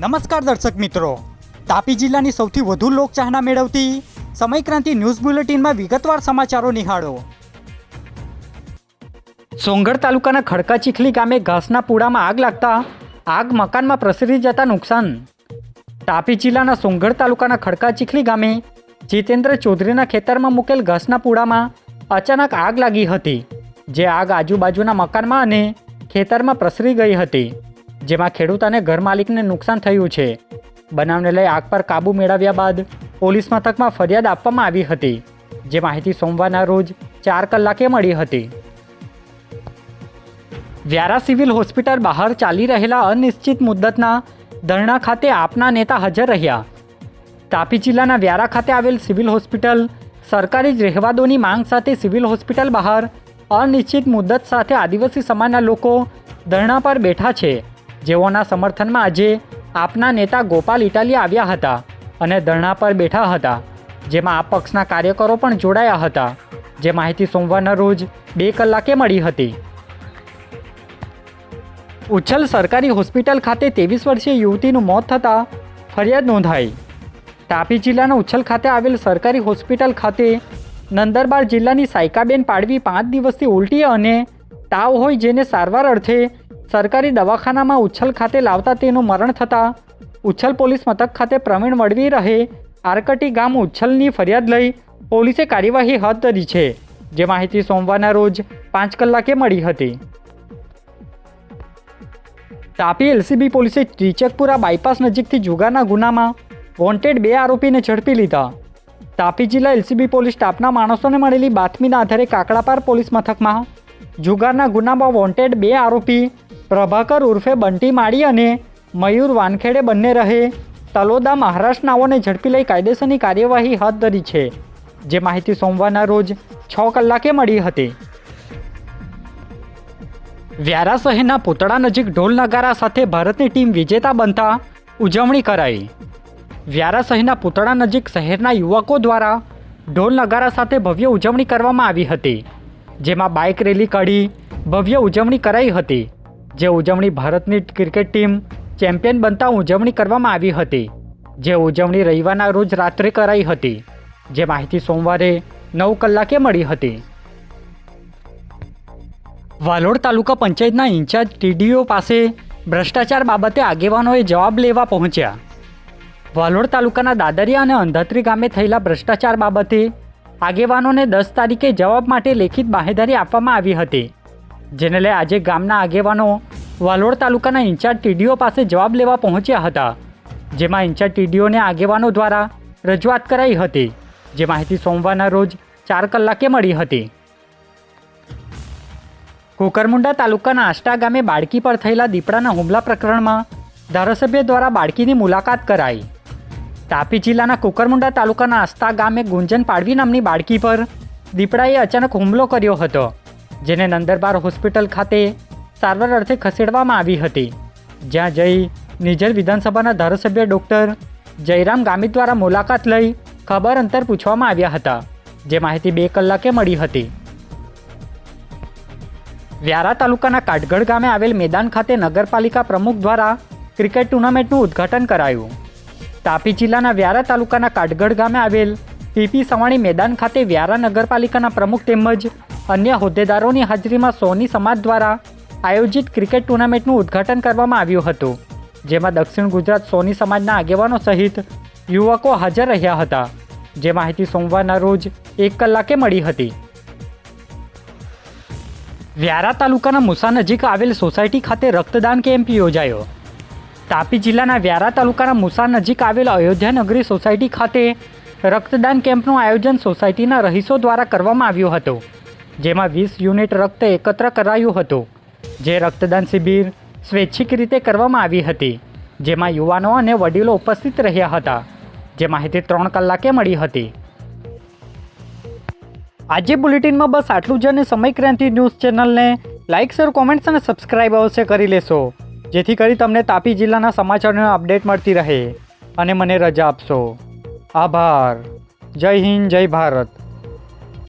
નમસ્કાર દર્શક મિત્રો. તાપી જિલ્લાની સૌથી વધુ લોકચાહના મેળવતી સમયક્રાંતિ ન્યૂઝ બુલેટિનમાં વિગતવાર સમાચારો નિહાળો. સોંગઢ તાલુકાના ખડકા ચીખલી ગામે ઘાસના પૂડામાં આગ લાગતા આગ મકાનમાં પ્રસરી જતા નુકસાન. તાપી જિલ્લાના સોંગઢ તાલુકાના ખડકા ચીખલી ગામે જીતેન્દ્ર ચૌધરીના ખેતરમાં મૂકેલ ઘાસના પૂડામાં અચાનક આગ લાગી હતી, જે આગ આજુબાજુના મકાનમાં અને ખેતરમાં પ્રસરી ગઈ હતી. જેમાં ખેડૂત અને ઘર નુકસાન થયું છે. બનાવને લઈ આગ પર કાબૂ મેળવ્યા બાદ પોલીસ મથકમાં ફરિયાદ આપવામાં આવી હતી, જે માહિતી સોમવારના રોજ ચાર કલાકે મળી હતી. વ્યારા સિવિલ હોસ્પિટલ બહાર ચાલી રહેલા અનિશ્ચિત મુદ્દતના ધરણા ખાતે આપના નેતા હાજર રહ્યા. તાપી જિલ્લાના વ્યારા ખાતે આવેલ સિવિલ હોસ્પિટલ સરકારી જ રહેવાદોની માંગ સાથે સિવિલ હોસ્પિટલ બહાર અનિશ્ચિત મુદ્દત સાથે આદિવાસી સમાજના લોકો ધરણા પર બેઠા છે. જેઓના સમર્થનમાં આજે આપના નેતા ગોપાલ ઇટાલિયા આવ્યા હતા અને ધરણા પર બેઠા હતા, જેમાં આ પક્ષના કાર્યકરો પણ જોડાયા હતા, જે માહિતી સોમવારના રોજ બે કલાકે મળી હતી. ઉચ્છલ સરકારી હોસ્પિટલ ખાતે ત્રેવીસ વર્ષીય યુવતીનું મોત થતાં ફરિયાદ નોંધાઈ. તાપી જિલ્લાના ઉચ્છલ ખાતે આવેલ સરકારી હોસ્પિટલ ખાતે નંદરબાર જિલ્લાની સાયકાબેન પાડવી પાંચ દિવસથી ઉલટી અને તાવ હોય જેને સારવાર અર્થે સરકારી દવાખાનામાં ઉચ્છલ ખાતે લાવતા તેનું મરણ થતાં ઉચ્છલ પોલીસ મથક ખાતે પ્રવીણ વળવી રહે આરકટી ગામ ઉચ્છલની ફરિયાદ લઈ પોલીસે કાર્યવાહી હાથ ધરી છે, જે માહિતી સોમવારના રોજ પાંચ કલાકે મળી હતી. તાપી એલસીબી પોલીસે ત્રિચકપુરા બાયપાસ નજીકથી જુગારના ગુનામાં વોન્ટેડ બે આરોપીને ઝડપી લીધા. તાપી જિલ્લા એલસીબી પોલીસ સ્ટાફના માણસોને મળેલી બાતમીના આધારે કાકડાપાર પોલીસ મથકમાં જુગારના ગુનામાં વોન્ટેડ બે આરોપી પ્રભાકર ઉર્ફે બંટી માળી અને મયુર વાનખેડે બંને રહે. તલોદા મહારાષ્ટ્રનાઓને ઝડપી લઈ કાયદેસરની કાર્યવાહી હાથ ધરી છે, જે માહિતી સોમવારના રોજ છ કલાકે મળી હતી. વ્યારા શહેરના પૂતળા નજીક ઢોલ નગારા સાથે ભારતની ટીમ વિજેતા બનતા ઉજવણી કરાઈ. વ્યારા શહેરના પૂતળા નજીક શહેરના યુવકો દ્વારા ઢોલ નગારા સાથે ભવ્ય ઉજવણી કરવામાં આવી હતી, જેમાં બાઇક રેલી કાઢી ભવ્ય ઉજવણી કરાઈ હતી. જે ઉજવણી ભારતની ક્રિકેટ ટીમ ચેમ્પિયન બનતા ઉજવણી કરવામાં આવી હતી, જે ઉજવણી રવિવારના રોજ રાત્રે કરાઈ હતી, જે માહિતી સોમવારે નવ કલાકે મળી હતી. વાલોડ તાલુકા પંચાયતના ઇન્ચાર્જ ટીડીઓ પાસે ભ્રષ્ટાચાર બાબતે આગેવાનોએ જવાબ લેવા પહોંચ્યા. વાલોડ તાલુકાના દાદરિયા અને અંધાત્રી ગામે થયેલા ભ્રષ્ટાચાર બાબતે આગેવાનોને દસ તારીખે જવાબ માટે લેખિત બાહેધારી આપવામાં આવી હતી. જેને લઈ આજે ગામના આગેવાનો વાલોડ તાલુકાના ઇન્ચાર્જ ટીડીઓ પાસે જવાબ લેવા પહોંચ્યા હતા, જેમાં ઇન્ચાર્જ ટીડીઓને આગેવાનો દ્વારા રજૂઆત કરાઈ હતી, જે માહિતી સોમવારના રોજ ચાર કલાકે મળી હતી. કોકરમુંડા તાલુકાના આષ્ટા ગામે બાળકી પર થયેલા દીપડાના હુમલા પ્રકરણમાં ધારાસભ્ય દ્વારા બાળકીની મુલાકાત કરાઈ. તાપી જિલ્લાના કુકરમુંડા તાલુકાના આસ્તા ગામે ગુંજન પાડવી નામની બાળકી પર દીપડાએ અચાનક હુમલો કર્યો હતો. જેને નંદરબાર હોસ્પિટલ ખાતે સારવાર અર્થે ખસેડવામાં આવી હતી. જ્યાં જઈ નિઝર વિધાનસભાના ધારાસભ્ય ડૉક્ટર જયરામ ગામિત દ્વારા મુલાકાત લઈ ખબર અંતર પૂછવામાં આવ્યા હતા. જે માહિતી બે કલાકે મળી હતી. વ્યારા તાલુકાના કાટગઢ ગામે આવેલ મેદાન ખાતે નગરપાલિકા પ્રમુખ દ્વારા ક્રિકેટ ટુર્નામેન્ટનું ઉદ્ઘાટન કરાયું. તાપી જિલ્લાના વ્યારા તાલુકાના કાટગઢ ગામે આવેલ પીપી સવાણી મેદાન ખાતે વ્યારા નગરપાલિકાના પ્રમુખ તેમજ અન્ય હોદ્દેદારોની હાજરીમાં સોની સમાજ દ્વારા આયોજિત ક્રિકેટ ટુર્નામેન્ટનું ઉદ્ઘાટન કરવામાં આવ્યું હતું, જેમાં દક્ષિણ ગુજરાત સોની સમાજના આગેવાનો સહિત યુવકો હાજર રહ્યા હતા, જે માહિતી સોમવારના રોજ એક કલાકે મળી હતી. વ્યારા તાલુકાના મુસા નજીક આવેલ સોસાયટી ખાતે રક્તદાન કેમ્પ યોજાયો. તાપી જિલ્લાના વ્યારા તાલુકાના મુસા નજીક આવેલ અયોધ્યા નગરી સોસાયટી ખાતે રક્તદાન કેમ્પનું આયોજન સોસાયટીના રહીશો દ્વારા કરવામાં આવ્યું હતું. જેમાં વીસ યુનિટ રક્ત એકત્ર કરાયું હતું, જે રક્તદાન શિબિર સ્વૈચ્છિક રીતે કરવામાં આવી હતી, જેમાં યુવાનો અને વડીલો ઉપસ્થિત રહ્યા હતા, જે માહિતી ત્રણ કલાકે મળી હતી. આજે બુલેટિનમાં બસ આટલું જ અને સમય ક્રાંતિ ન્યૂઝ ચેનલને લાઇક, શેર, કોમેન્ટ્સ અને સબસ્ક્રાઇબ અવશ્ય કરી લેશો, જેથી કરી તમને તાપી જિલ્લાના સમાચારોની અપડેટ મળતી રહે. અને મને રજા આપશો. આભાર. જય હિન્દ, જય ભારત.